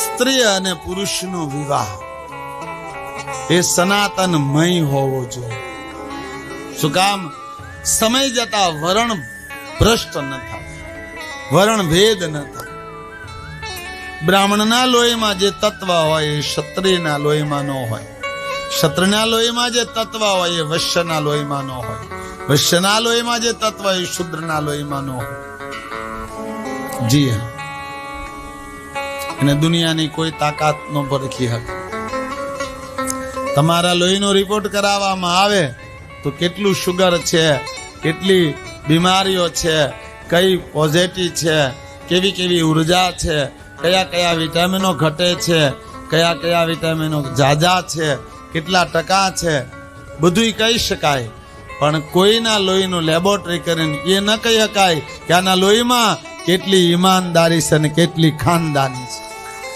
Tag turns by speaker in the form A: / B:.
A: સ્ત્રી અને પુરુષનો વિવાહ. એ સનાતનમય હોવો જોઈએ. શું કામ? સમય જતા વરણ ભ્રષ્ટ ન થાય. વરણ ભેદ ન થાય. બ્રાહ્મણના લોહીમાં જે તત્વ હોય એ ક્ષત્રિયના લોહીમાં ન હોય. ક્ષત્રના લોહીમાં જે તત્વ હોય એ વૈશ્યના લોહીમાં ન હોય. વૈશ્યના લોહીમાં જે તત્વ હોય એ શુદ્રના લોહીમાં ન હોય. જી હા. અને દુનિયાની કોઈ તાકાત ન પરખી હતી. તમારા લોહીનો રિપોર્ટ કરાવવામાં આવે તો કેટલું શુગર છે, કેટલી બીમારીઓ છે, કઈ પોઝિટિવ છે, કેવી કેવી ઊર્જા છે, કયા કયા વિટામિનો ઘટે છે, કયા કયા વિટામિનો જાજા છે, કેટલા ટકા છે, બધુંય કહી શકાય. પણ કોઈના લોહીનું લેબોરેટરી કરીને એ ન કહી શકાય કે આના લોહીમાં કેટલી ઈમાનદારી છે અને કેટલી ખાનદાની છે.